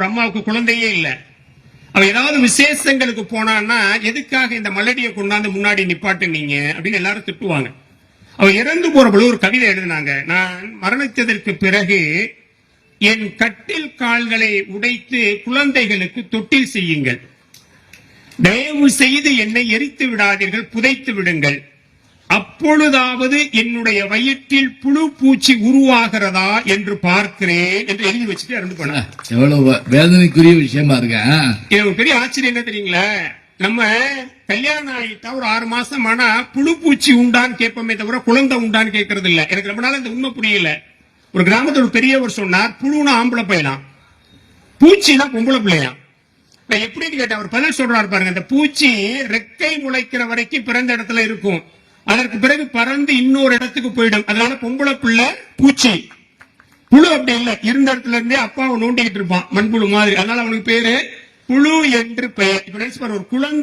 அவர் அம்மாவுக்கு குழந்தையே இல்லை. அவ ஏதாவது விசேஷங்களுக்கு போனான்னா எதுக்காக இந்த மலடியை கொண்டாந்து முன்னாடி நிப்பாட்டுனீங்க? அப்படின்னு எல்லாரும் திட்டுவாங்க. அவ இறந்து போற பொழுது ஒரு கவிதை எழுதினாங்க. நான் மரணித்ததற்கு பிறகு என் கட்டில் கால்களை உடைத்து குழந்தைகளுக்கு தொட்டில் செய்யுங்கள். தயவு செய்து என்னை எரித்து விடாதீர்கள் புதைத்து விடுங்கள். அப்பொழுதாவது என்னுடைய வயிற்றில் புழு பூச்சி உருவாகிறதா என்று பார்க்கிறேன் என்று எழுதி வச்சுட்டு இறந்து எவ்வளவு வேதனைக்குரிய விஷயமா இருக்க பெரிய ஆச்சரியம் என்ன தெரியுங்களா? நம்ம கல்யாணம் ஆயிட்டா ஒரு ஆறு மாசம் ஆனா புழு பூச்சி உண்டான்னு கேட்போமே தவிர குழந்தை உண்டான்னு கேட்கறது இல்ல. எனக்கு ரொம்ப நாள் இந்த உண்மை புரியல. ஒரு கிராமத்துல ஒரு பெரியவர் சொன்னார் புழுனா ஆம்பளை பையலாம் பூச்சினா பொம்பளை பிள்ளையாம் நான் எப்படின்னு கேட்டேன். அவர் பதில் சொல்றாரு பாருங்க. இந்த பூச்சி ரெக்கை முளைக்கிற வரைக்கும் பிறந்த இடத்துல இருக்கும். அதற்கு பிறகு பறந்து இன்னொரு இடத்துக்கு போயிடும். அதனால பொம்பளை பிள்ளை பூச்சி. புழு அப்படி இல்ல. இருந்த இடத்துல இருந்தே அப்பாவை நோண்டிக்கிட்டு இருப்பான். மண்புழு மாதிரி. அதனால அவனுக்கு பேரு புழு என்று பெயர். இப்ப ஒரு குழந்தை